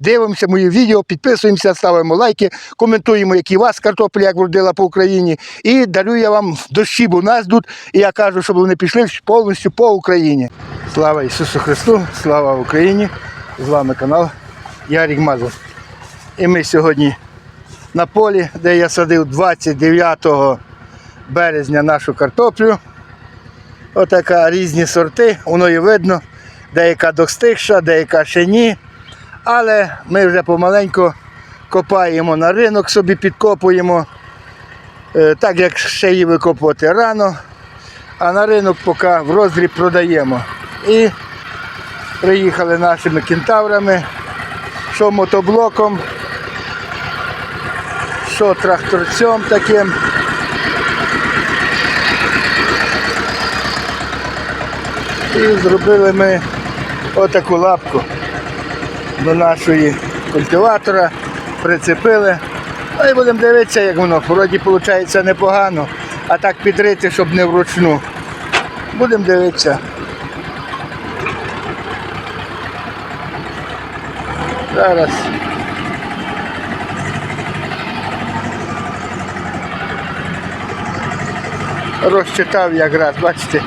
дивимося мої відео, підписуємося, ставимо лайки, коментуємо, які у вас картопля, як вродила по Україні. І дарю я вам дощі, бо нас тут. І я кажу, щоб вони пішли повністю по Україні. Слава Ісусу Христу, слава Україні! З вами канал Ярік Мазур. І ми сьогодні на полі, де я садив 29 березня нашу картоплю. Отака різні сорти, воно і видно, деяка достигша, деяка ще ні. Але ми вже помаленьку копаємо на ринок, собі підкопуємо. Е, Так як ще її викопувати рано, а на ринок поки в роздріб продаємо. І приїхали нашими кентаврами, що мотоблоком, що тракторцем таким. І зробили ми отаку лапку до нашої культиватора, прицепили. Ну і будемо дивитися, як воно. Вроді виходить непогано, а так підрити, щоб не вручну. Будемо дивитися. Зараз. Розчитав якраз, бачите,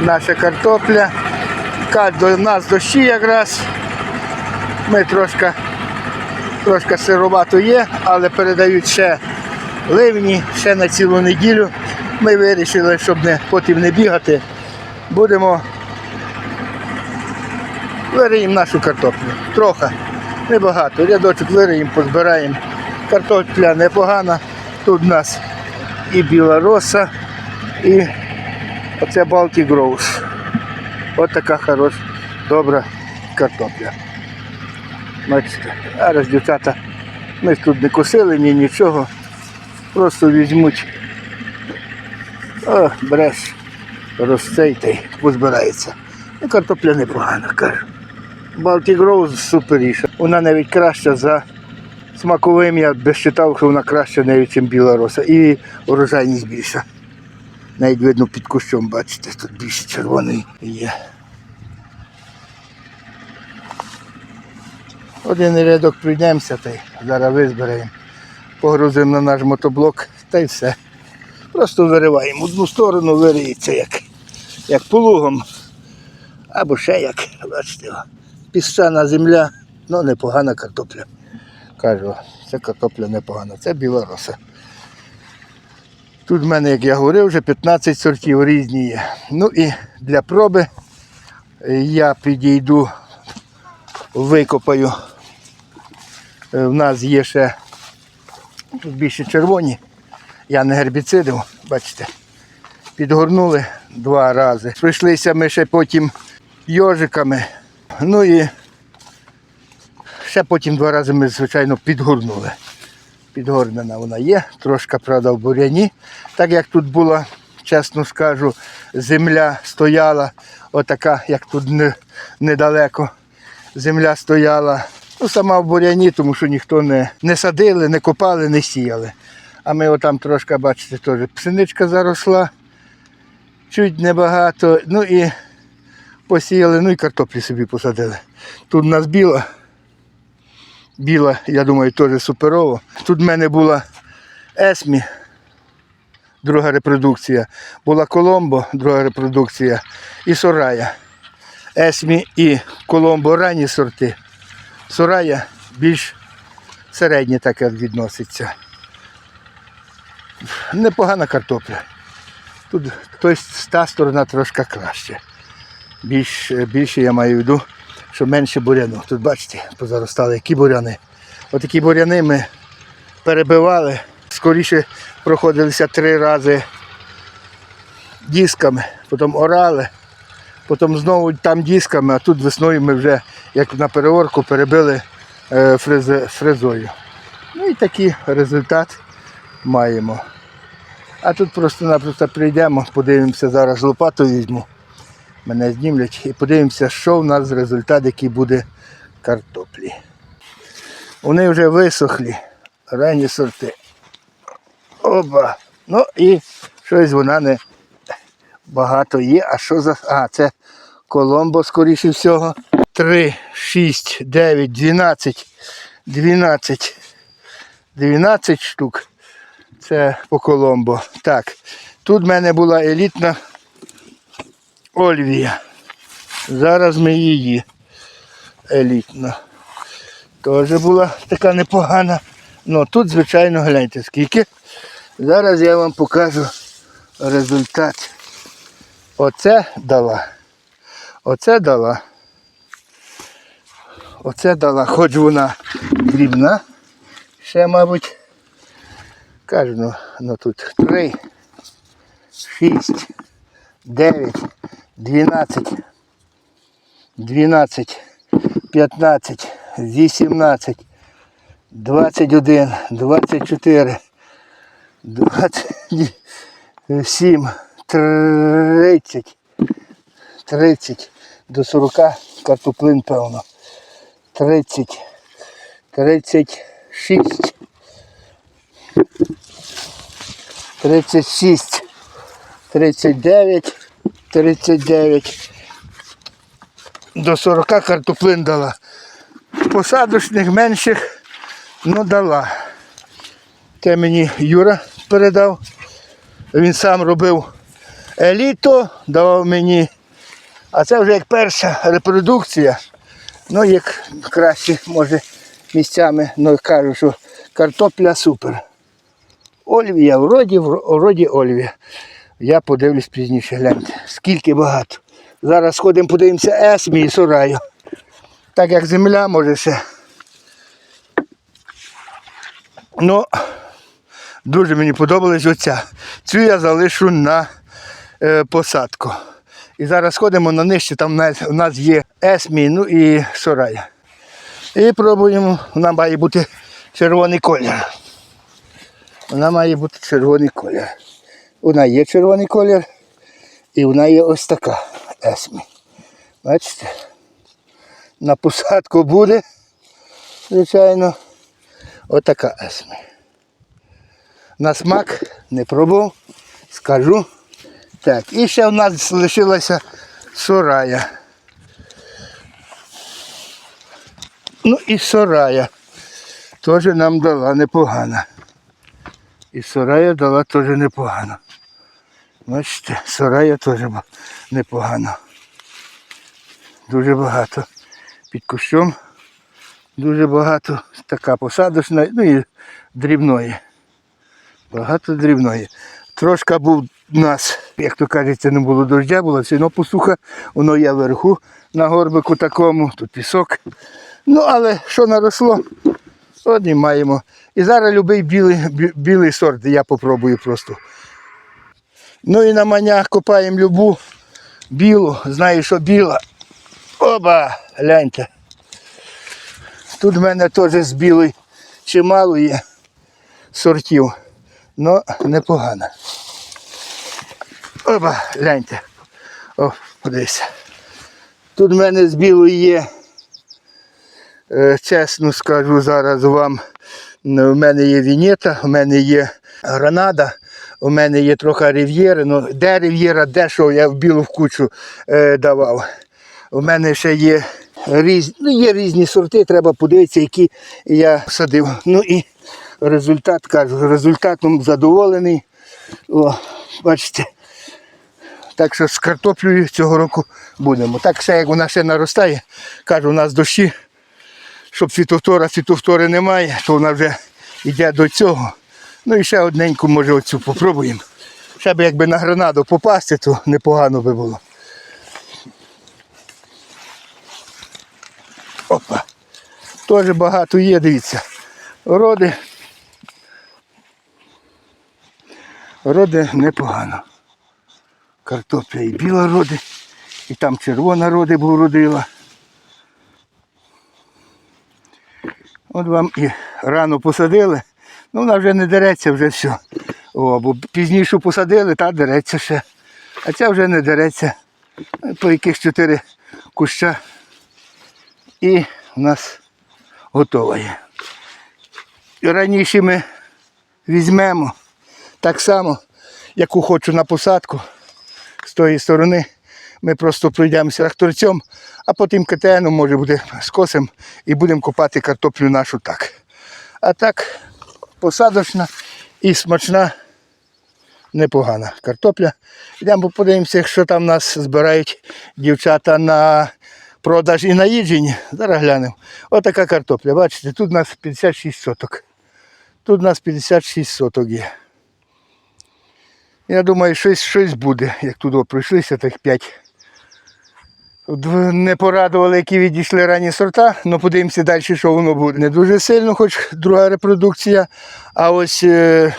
наша картопля. Кать до нас дощі якраз. Ми трошки, трошки сировато є, але передають ще ливні, ще на цілу неділю. Ми вирішили, щоб не, потім не бігати. Будемо вириємо нашу картоплю. Трохи, небагато. Рядочок вириємо, позбираємо. Картопля непогана. Тут у нас і біла роса, і оце Baltic Rose. Ось така хороша, добра картопля. Бачите, зараз дівчата, ми тут не косили ні нічого. Просто візьмуть. О, береш, розцей позбирається. Ну, картопля непогана, кажу. Baltic Rose суперіша. Вона навіть краща за смаковим, я би вважав, що вона краща навіть, ніж біла роса. І урожайність більша. Навіть видно під кущом, бачите, тут більше червоний є. Один рядок прийдемося та й зараз визберемо. Погрузимо на наш мотоблок та й все. Просто вириваємо. Одну сторону вириється як, як полугом. Або ще як, бачите, піщана земля, ну непогана картопля. Кажу, це картопля непогана, це біла роса. Тут в мене, як я говорив, вже 15 сортів різні є. Ну і для проби я підійду, викопаю. Е, В нас є ще тут більше червоні. Я не гербіцидив, бачите. Підгорнули два рази. Прийшлися ми ще потім йожиками. Ну і ще потім два рази ми, звичайно, підгорнули. Підгорнена вона є, трошки, правда, в буряні. Так як тут була, чесно скажу, земля стояла, отака, як тут не, недалеко. Земля стояла ну, сама в буряні, тому що ніхто не, не садили, не копали, не сіяли. А ми отам трошки, бачите, теж пшеничка заросла, чуть небагато. Ну і посіяли, ну і картоплі собі посадили. Тут нас біла. Біла, я думаю, теж суперово. Тут в мене була Есмі, друга репродукція. Була Коломбо, друга репродукція, і Сорая. Есмі і Коломбо ранні сорти. Сорая більш середнє таке відноситься. Непогана картопля. Тут тобто, та сторона трошки краще. Більш, більше я маю в виду, що менше буряну. Тут бачите, позаростали які буряни. Отакі буряни ми перебивали. Скоріше проходилися три рази дисками, потім орали, потім знову там дисками, а тут весною ми вже, як на переорку, перебили е, фрезою. Ну і такий результат маємо. А тут просто-напросто прийдемо, подивимося, зараз лопату візьму мене знімлять і подивимося, що в нас результат, який буде картоплі. Вони вже висохлі, ранні сорти. Оба. Ну і щось вона не багато є. А що за. А, це Коломбо, скоріше всього. 3, 6, 9, 12, 12, 12 штук. Це по Коломбо. Так. Тут в мене була елітна Ольвія. Зараз ми її елітна. Теж була така непогана. Ну тут, звичайно, гляньте скільки. Зараз я вам покажу результат. Оце дала. Оце дала. Оце дала, хоч вона дрібна. Ще, мабуть, кажу, ну, ну тут 3, 6, 9, 12, 12, 15, 18, 21, 24, 27, 30, 30 до 40 картоплин, певно. 30, 36, 36, 39, 39. До 40 картоплин дала. Посадочних менших, ну дала. Те мені Юра передав. Він сам робив еліто, давав мені. А це вже як перша репродукція. Ну, як краще, може, місцями, ну кажу, що картопля супер. Ольвія, вроді, вроді Ольвія. Я подивлюсь пізніше, гляньте. Скільки багато. Зараз сходимо, подивимося Есмі і Сураю. Так як земля може ще. Ну, дуже мені подобалась оця. Цю я залишу на е, посадку. І зараз сходимо на нижче, там у нас є Есмі, ну і Сорая. І пробуємо, вона має бути червоний колір. Вона має бути червоний колір. Вона є червоний колір. І вона є ось така Есмі. Бачите? На посадку буде, звичайно, отака Есмі. На смак не пробував, скажу. Так, і ще в нас лишилася сорая. Ну і сорая. Теж нам дала непогано. І сорая дала теж непогано. Бачите, сорая теж непогано. Дуже багато. Під кущом дуже багато. Така посадочна, ну і дрібної. Багато дрібної. Трошка був у нас, як то кажеться, не було дождя, була все посуха, воно є вверху на горбику такому, тут пісок. Ну, але що наросло, от і маємо. І зараз любий білий, білий сорт, я попробую просто. Ну і на манях копаємо любу білу, знаю, що біла. Оба, гляньте. Тут в мене теж з білої чимало є сортів, але непогано. Оба, гляньте. О, подивися. Тут в мене з білої є, е, чесно скажу зараз вам, у мене є Вінета, у мене є гранада, у мене є трохи рів'єри. Ну, де рів'єра, де що, я в білу в кучу е, давав. У мене ще є різні, ну, є різні сорти, треба подивитися, які я садив. Ну і результат кажу, результатом задоволений. О, бачите. Так що з картоплею цього року будемо. Так все, як вона ще наростає, кажу, у нас дощі, щоб фітофтора, фітофтори немає, то вона вже йде до цього. Ну і ще одненьку, може, оцю попробуємо. Ще б якби на гранаду попасти, то непогано би було. Опа. Теж багато є, дивіться. Роди. Роди непогано. Картопля і біла роди, і там червона роди був родила. От вам і рано посадили, ну вона вже не дереться, вже все. О, бо пізніше посадили, та дереться ще. А ця вже не дереться. По яких чотири куща. І в нас готова є. Раніше ми візьмемо так само, яку хочу на посадку з тої сторони. Ми просто пройдемося тракторцем, а потім КТН, може буде скосимо і будемо копати картоплю нашу так. А так, посадочна і смачна, непогана картопля. Йдемо подивимося, що там нас збирають дівчата на продаж і на їдження. Зараз глянемо. Отака картопля. Бачите, тут у нас 56 соток. Тут у нас 56 соток є. Я думаю, щось, щось буде, як туди пройшлися, так 5. Не порадували, які відійшли ранні сорта, але подивимося далі, що воно буде. Не дуже сильно, хоч друга репродукція. А ось е,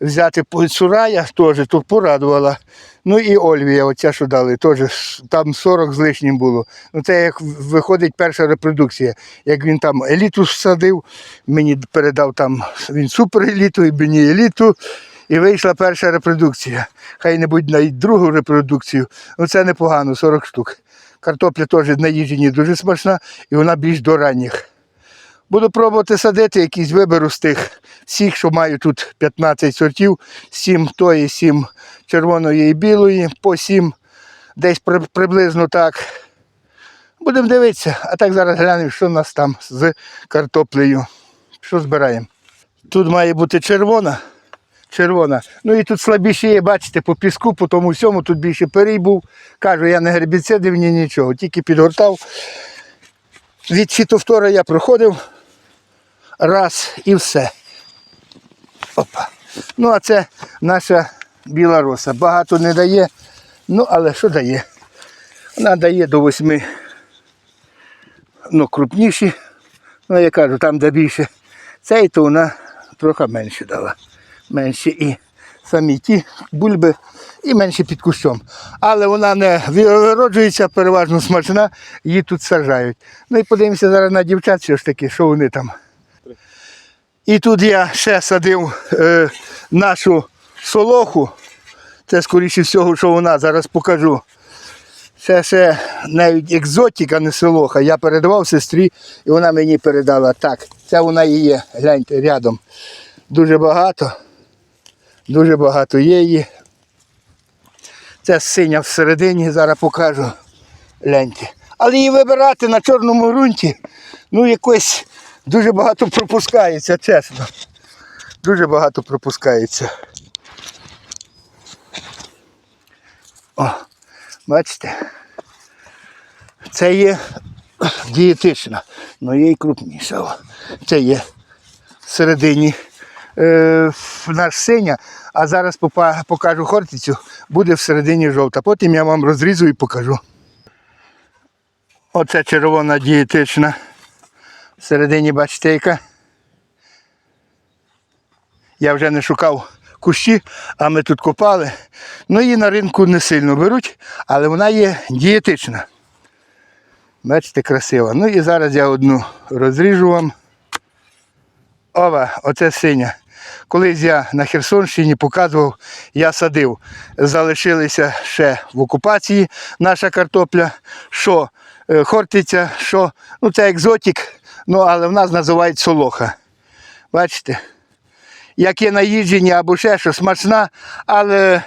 взяти Сурая теж тут порадувала. Ну і Ольвія, оця, що дали, теж там 40 з лишнім було. Ну це як виходить перша репродукція. Як він там еліту всадив, мені передав там він супереліту і мені еліту. І вийшла перша репродукція. Хай не будь навіть другу репродукцію. Ну це непогано, 40 штук. Картопля теж на їжені дуже смачна і вона більш до ранніх. Буду пробувати садити якісь виберу з тих всіх, що маю тут 15 сортів, 7 тої, 7 червоної і білої, по 7, десь при- приблизно так. Будемо дивитися, а так зараз глянемо, що у нас там з картоплею. Що збираємо. Тут має бути червона. Червона. Ну і тут слабіші є, бачите, по піску, по тому всьому, тут більше перій був. Кажу, я не гербіцидив, ні нічого, тільки підгортав. Від фітофтора я проходив раз і все. Опа. Ну, а це наша біла роса. Багато не дає, ну але що дає? Вона дає до восьми ну, крупніші. Ну, я кажу, там де більше. Цей то вона трохи менше дала. Менше і самі ті бульби і менше під кущом. Але вона не вироджується, переважно смачна, її тут саджають. Ну і подивимося зараз на дівчат, що ж таки, що вони там. І тут я ще садив е, нашу солоху. Це скоріше всього, що вона зараз покажу. Це ще навіть екзотика, не солоха. Я передавав сестрі, і вона мені передала так. Це вона і є. Гляньте рядом. Дуже багато. Дуже багато є її. Це синя всередині, зараз покажу. Гляньте. Але її вибирати на чорному ґрунті, ну якось дуже багато пропускається, чесно. Дуже багато пропускається. О, бачите? Це є дієтична, але є і крупніша. Це є всередині е, наш синя, а зараз покажу хортицю, буде всередині жовта. Потім я вам розрізу і покажу. Оце червона дієтична. Всередині бачите яка. Я вже не шукав кущі, а ми тут копали. Ну її на ринку не сильно беруть, але вона є дієтична. Бачите, красива. Ну і зараз я одну розріжу вам. Ова, оце синя. Колись я на Херсонщині показував, я садив. Залишилися ще в окупації наша картопля, що е, хортиця, що, ну це екзотік, ну але в нас називають солоха. Бачите? Як є наїдження або ще що, смачна, але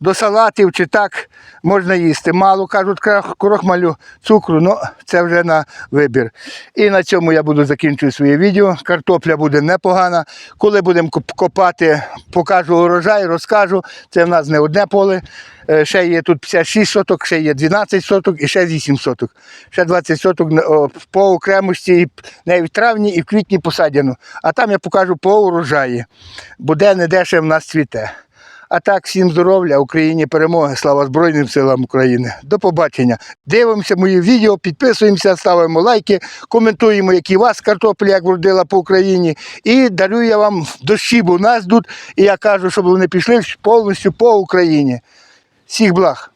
до салатів чи так можна їсти. Мало кажуть, крохмалю, цукру, ну це вже на вибір. І на цьому я буду закінчувати своє відео. Картопля буде непогана. Коли будемо копати, покажу урожай, розкажу. Це в нас не одне поле. Е, Ще є тут 56 соток, ще є 12 соток і ще 8 соток. Ще 20 соток по окремості навіть в травні і в квітні посадяно. А там я покажу по урожаї. Буде не дешево в нас цвіте. А так, всім здоров'я, Україні перемоги, слава Збройним силам України. До побачення. Дивимося мої відео, підписуємося, ставимо лайки, коментуємо, які у вас картопля, як вродила по Україні. І дарю я вам дощі, бо у нас тут. І я кажу, щоб вони пішли повністю по Україні. Всіх благ.